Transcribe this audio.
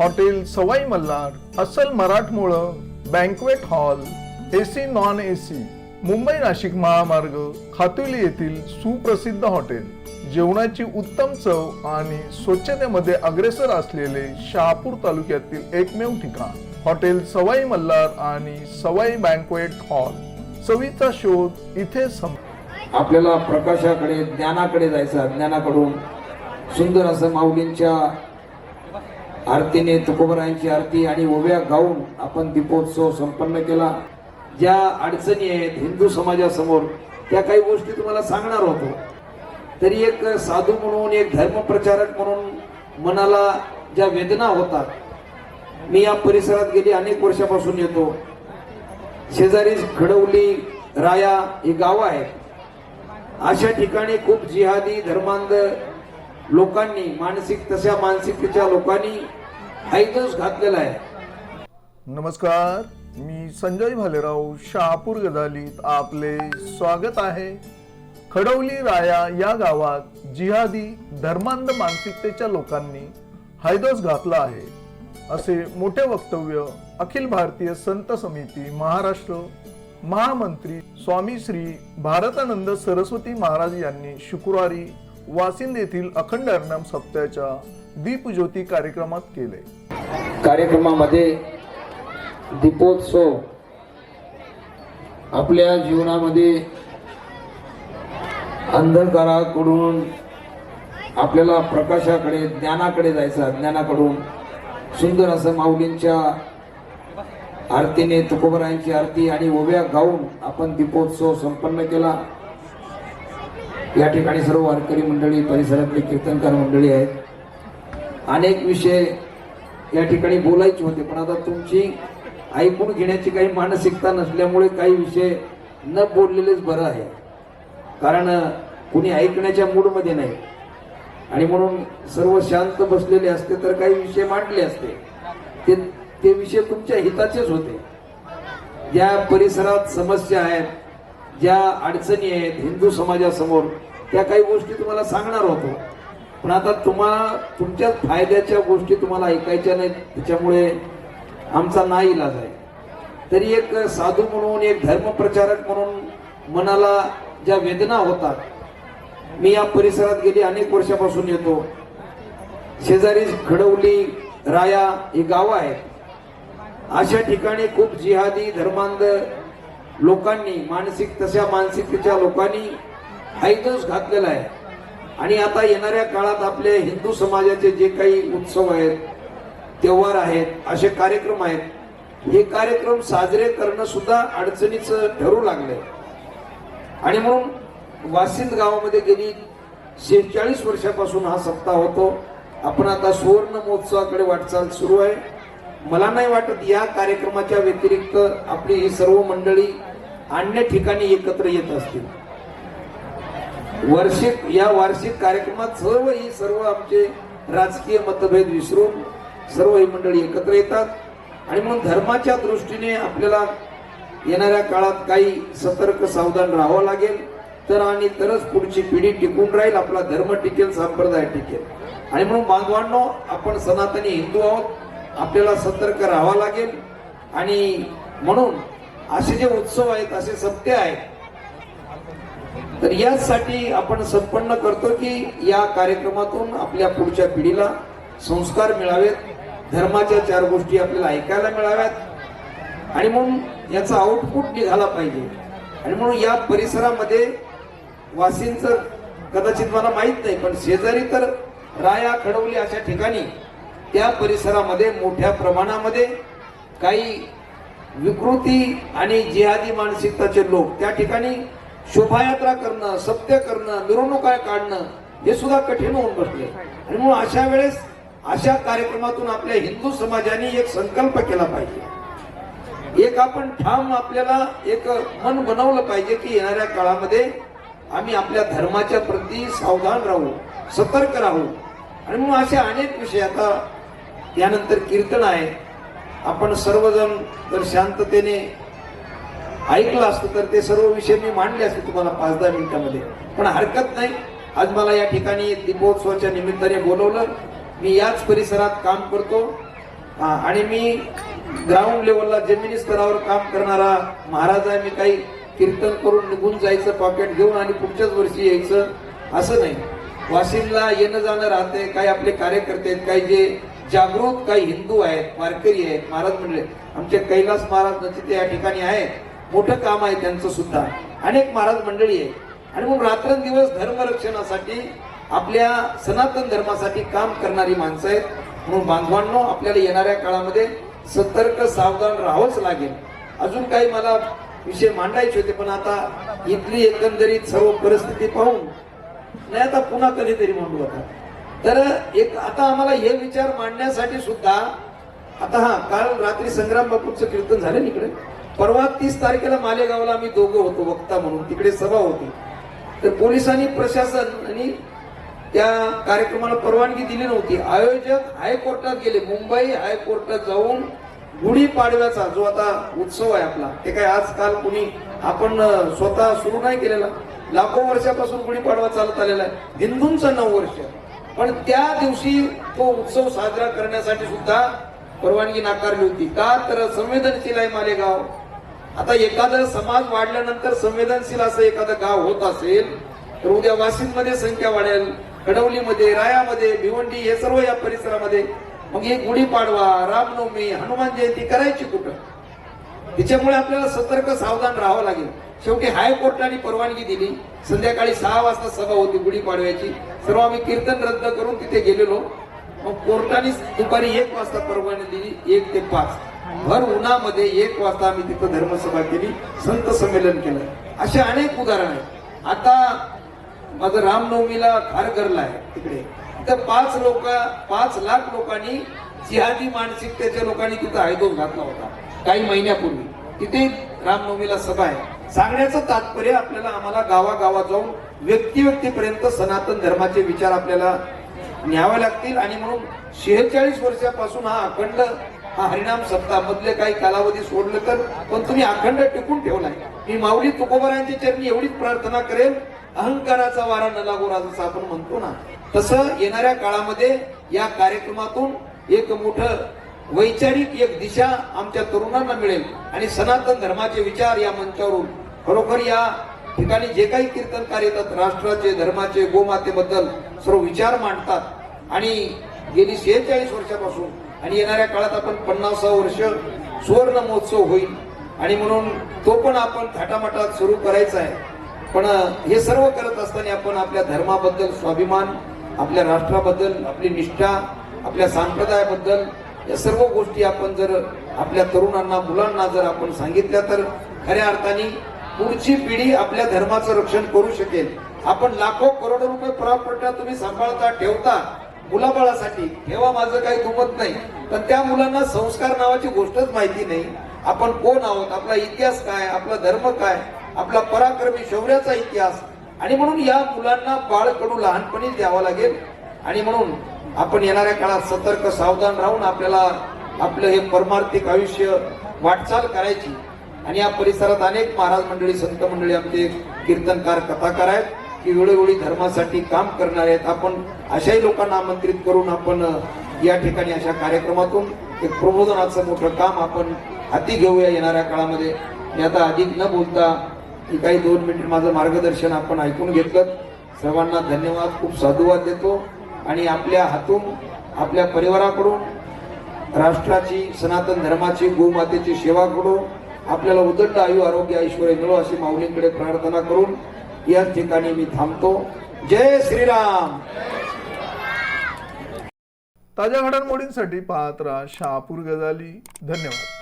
Hotel Sawai Malhar अस्सल मराठमोळं banquet hall AC non AC Mumbai Nashik महामार्ग खातुली येथील सुप्रसिद्ध हॉटेल. जेवणाची उत्तम चव आणि स्वच्छतेमध्ये अग्रेसर असलेले शहापूर तालुक्यातील एकमेव ठिकाण. हॉटेल सवाई मल्हार आणि सवाई बँकवेट हॉल चवीचा शोध इथे सम आपल्याला प्रकाशाकडे ज्ञानाकडे जायचं ज्ञानाकडून सुंदर असं माऊलींच्या आरतीने तुकोबरायांची आरती आणि ओव्या गाऊन आपण दीपोत्सव संपन्न केला. ज्या अडचणी आहेत हिंदू समाजासमोर त्या काही गोष्टी तुम्हाला सांगणार होतो. तरी एक साधू म्हणून एक धर्मप्रचारक म्हणून मनाला ज्या वेदना होतात मी या परिसरात गेली अनेक वर्षापासून येतो. शेजारी खडवली राया ही गावं आहेत. अशा ठिकाणी खूप जिहादी धर्मांध लोकांनी मानसिक तशा मानसिकतेच्या लोकांनी हैदोस घातलेला आहे. नमस्कार मी संजय भालेराव शहापूर गदालीत आपले स्वागत आहे. खडवली राया या गावात जिहादी धर्मांध मानसिकतेच्या लोकांनी हैदोस घातला आहे. असे मोठे वक्तव्य अखिल भारतीय संत समिती महाराष्ट्र महामंत्री स्वामी श्री भारतानंद सरस्वती महाराज यांनी शुक्रवारी वासिंद येथील अखंड हरनाम सप्ताहाच्या दीपज्योती कार्यक्रमात केले. कार्यक्रमामध्ये दीपोत्सव आपल्या जीवनामध्ये अंधकाराकडून आपल्याला प्रकाशाकडे ज्ञानाकडे जायचं ज्ञानाकडून सुंदर असं माऊलींच्या आरतीने तुकोबरायांची आरती आणि ओव्या गाऊन आपण दीपोत्सव संपन्न केला. या ठिकाणी सर्व वारकरी मंडळी परिसरातले कीर्तनकार मंडळी आहेत. अनेक विषय या ठिकाणी बोलायचे होते पण आता तुमची ऐकून घेण्याची काही मानसिकता नसल्यामुळे काही विषय न बोललेलेच बरं आहे. कारण कुणी ऐकण्याच्या मूडमध्ये नाही. आणि म्हणून सर्व शांत बसलेले असते तर काही विषय मांडले असते. ते ते विषय तुमच्या हिताचेच होते. ज्या परिसरात समस्या आहेत ज्या अडचणी आहेत हिंदू समाजासमोर त्या काही गोष्टी तुम्हाला सांगणार होतो. पण आता तुम्हाला तुमच्याच फायद्याच्या गोष्टी तुम्हाला ऐकायच्या नाहीत त्याच्यामुळे आमचा ना इलाज आहे. तरी एक साधू म्हणून एक धर्मप्रचारक म्हणून मनाला ज्या वेदना होतात मी या परिसरात गेली अनेक वर्षापासून येतो. शेजारी खडवली राया ही गावं आहेत. अशा ठिकाणी खूप जिहादी धर्मांध लोकांनी मानसिक तशा मानसिकतेच्या लोकांनी हैदोस घातलेला आहे. आणि आता येणाऱ्या काळात आपले हिंदू समाजाचे जे काही उत्सव आहेत त्योहार आहेत असे कार्यक्रम आहेत हे कार्यक्रम साजरे करणं सुद्धा अडचणीचं ठरू लागलंय. आणि म्हणून वासिंद गावामध्ये गेली शेहेचाळीस वर्षापासून हा सप्ताह होतो. आपण आता सुवर्ण महोत्सवाकडे वाटचाल सुरू आहे. मला नाही वाटत या कार्यक्रमाच्या व्यतिरिक्त आपली ही सर्व मंडळी अन्य ठिकाणी एकत्र येत असतील. वार्षिक या वार्षिक कार्यक्रमात सर्व ही सर्व आमचे राजकीय मतभेद विसरून सर्व ही मंडळी एकत्र येतात. आणि म्हणून धर्माच्या दृष्टीने आपल्याला येणाऱ्या काळात काही सतर्क सावधान राहावं लागेल. तर आणि तरच पुढची पिढी टिकून राहील आपला धर्म टिकेल संप्रदाय टिकेल. आणि म्हणून बांधवांनो आपण सनातनी हिंदू आहोत. आपल्याला सतर्क राहावं लागेल. आणि म्हणून असे जे उत्सव आहेत असे सत्य आहेत. तर यासाठी आपण संपन्न करतो की या कार्यक्रमातून आपल्या पुढच्या पिढीला संस्कार मिळावेत धर्माच्या चार गोष्टी आपल्याला ऐकायला मिळाव्यात आणि म्हणून याचा आउटपुट निघाला पाहिजे. आणि म्हणून या परिसरामध्ये वासींचं कदाचित मला माहीत नाही पण शेजारी तर राया खडवली अशा ठिकाणी त्या परिसरामध्ये मोठ्या प्रमाणामध्ये काही विकृती आणि जिहादी मानसिकताचे लोक त्या ठिकाणी शोभायात्रा करणं सत्य करणं मिरवणुका काढणं हे सुद्धा कठीण होऊन बसले. आणि म्हणून अशा वेळेस अशा कार्यक्रमातून आपल्या हिंदू समाजाने एक संकल्प केला पाहिजे. एक आपण ठाम आपल्याला एक मन बनवलं पाहिजे की येणाऱ्या काळामध्ये आम्ही आपल्या धर्माच्या प्रती सावधान राहू सतर्क राहू. आणि म्हणून असे अनेक विषय आता त्यानंतर कीर्तन आहे. आपण सर्वजण जर शांततेने ऐकलं असतं तर ते सर्व विषय मी मांडले असते तुम्हाला पाच दहा मिनिटामध्ये. पण हरकत नाही. आज मला या ठिकाणी दीपोत्सवाच्या निमित्ताने बोलवलं. मी याच परिसरात काम करतो. आणि मी ग्राउंड लेवलला जमिनी स्तरावर काम करणारा महाराज आहे. मी काही कीर्तन करून निघून जायचं पॉकेट घेऊन आणि पुढच्याच वर्षी यायचं असं नाही. वाशिमला येणं जाणं राहते काही आपले कार्यकर्ते आहेत काही जे जागृत काही हिंदू आहेत वारकरी आहेत महाराज मंडळी आमचे कैलास महाराज नचिते या ठिकाणी आहेत. मोठं काम आहे त्यांचं सुद्धा. अनेक महाराज मंडळी आहे आणि मग रात्रंदिवस धर्मरक्षणासाठी आपल्या सनातन धर्मासाठी काम करणारी माणसं आहेत. म्हणून बांधवांनो आपल्याला येणाऱ्या काळामध्ये सतर्क सावधान राहावंच लागेल. अजून काही मला विषय मांडायचे होते पण आता इथली एकंदरीत सर्व परिस्थिती पाहून नाही आता पुन्हा कधीतरी मांडू आता. तर एक आता आम्हाला हे विचार मांडण्यासाठी सुद्धा आता हा काल रात्री संग्राम बापूचं कीर्तन झालं इकडे. परवा तीस तारखेला मालेगावला आम्ही दोघं होतो वक्ता म्हणून. तिकडे सभा होती. तर पोलिसांनी प्रशासन आणि त्या कार्यक्रमाला परवानगी दिली नव्हती. आयोजक हायकोर्टात गेले. मुंबई हायकोर्टात जाऊन गुढीपाडव्याचा जो आता उत्सव आहे आपला ते काय आजकाल कुणी आपण स्वतः सुरू नाही केलेला. लाखो वर्षापासून गुढीपाडवा चालत आलेला आहे. हिंदूंचं नऊ वर्ष. पण त्या दिवशी तो उत्सव साजरा करण्यासाठी सुद्धा परवानगी नाकारली होती. का तर संवेदनशील आहे मालेगाव. आता एखादं समाज वाढल्यानंतर संवेदनशील असं एखादं गाव होत असेल तर उद्या वाशिममध्ये संख्या वाढेल कडवलीमध्ये रायामध्ये भिवंडी हे सर्व या परिसरामध्ये. मग हे गुढीपाडवा रामनवमी हनुमान जयंती करायची कुठं? त्याच्यामुळे आपल्याला सतर्क सावधान राहावं लागेल. शेवटी हायकोर्टाने परवानगी दिली. संध्याकाळी सहा वाजता सभा होती गुढीपाडव्याची. सर्व आम्ही कीर्तन रद्द करून तिथे गेलेलो. मग कोर्टाने दुपारी एक वाजता परवानगी दिली. एक ते पाच. भर उन्हामध्ये एक वाजता आम्ही तिथं धर्मसभा केली. संत संमेलन केलं. असे अनेक उदाहरण आहेत. आता माझं रामनवमीला खारघरला आहे तिकडे. तर पाच लोक पाच लाख लोकांनी जिहादी मानसिकतेच्या लोकांनी तिथं आयदोस घातला होता. काही महिन्यापूर्वी. तिथे रामनवमीला सभा आहे. सांगण्याचं तात्पर्य आपल्याला आम्हाला गावागावात जाऊन व्यक्ती व्यक्तीपर्यंत सनातन धर्माचे विचार आपल्याला न्यावे लागतील आणि म्हणून शेहेचाळीस वर्षापासून हा अखंड हा हरिणाम सप्ताह मधले काही कालावधी सोडले तर पण तुम्ही अखंड टिकून ठेवलाय. मी माऊली तुकोबारायांच्या चरणी एवढीच प्रार्थना करेल अहंकाराचा वारा न लागो राज आपण म्हणतो ना. तसं येणाऱ्या काळामध्ये या कार्यक्रमातून एक मोठं वैचारिक एक दिशा आमच्या तरुणांना मिळेल. आणि सनातन धर्माचे विचार या मंचावरून खरोखर या ठिकाणी जे काही कीर्तनकार येतात राष्ट्राचे धर्माचे गोमातेबद्दल सर्व विचार मांडतात. आणि गेली शेहेचाळीस वर्षापासून आणि येणाऱ्या काळात आपण पन्नासा वर्ष सुवर्ण महोत्सव होईल. आणि म्हणून तो पण आपण थाटामाटात सुरू करायचा आहे. पण हे सर्व करत असताना आपण आपल्या धर्माबद्दल स्वाभिमान आपल्या राष्ट्राबद्दल आपली निष्ठा आपल्या संप्रदायाबद्दल या सर्व गोष्टी आपण जर आपल्या तरुणांना मुलांना जर आपण सांगितल्या तर खऱ्या अर्थाने पुढची पिढी आपल्या धर्माचं रक्षण करू शकेल. आपण लाखो करोडो रुपये प्रॉपर्ट्या तुम्ही सांभाळता ठेवता मुलाबाळासाठी. ठेवा माझं काही दुमत नाही. पण त्या मुलांना संस्कार नावाची गोष्टच माहिती नाही. आपण कोण आहोत? आपला इतिहास काय? आपला धर्म काय? आपला पराक्रमी शौर्याचा इतिहास. आणि म्हणून या मुलांना बाळकडू लहानपणीच द्यावा लागेल. आणि म्हणून आपण येणाऱ्या काळात सतर्क सावधान राहून आपल्याला आपलं हे परमार्थिक आयुष्य वाटचाल करायची. आणि या परिसरात अनेक महाराज मंडळी संत मंडळी आमचे कीर्तनकार कथाकार आहेत की वेळोवेळी धर्मासाठी काम करणारे आहेत. आपण अशाही लोकांना आमंत्रित करून आपण या ठिकाणी अशा कार्यक्रमातून एक प्रबोधनाचं मोठं काम आपण हाती घेऊया येणाऱ्या काळामध्ये. मी आता अधिक न बोलता की काही दोन मिनिट माझं मार्गदर्शन आपण ऐकून घेतलं. सर्वांना धन्यवाद. खूप साधुवाद देतो. आणि आपल्या हातून आपल्या परिवाराकडून राष्ट्राची सनातन धर्माची गोमातेची सेवा करून आपल्याला उदंड आयु आरोग्य ऐश्वर मिळो अशी माऊलींकडे प्रार्थना करून याच ठिकाणी मी थांबतो. जय श्रीराम! ताज्या घडामोडींसाठी पाहत राहा शहापूर गजाली. धन्यवाद.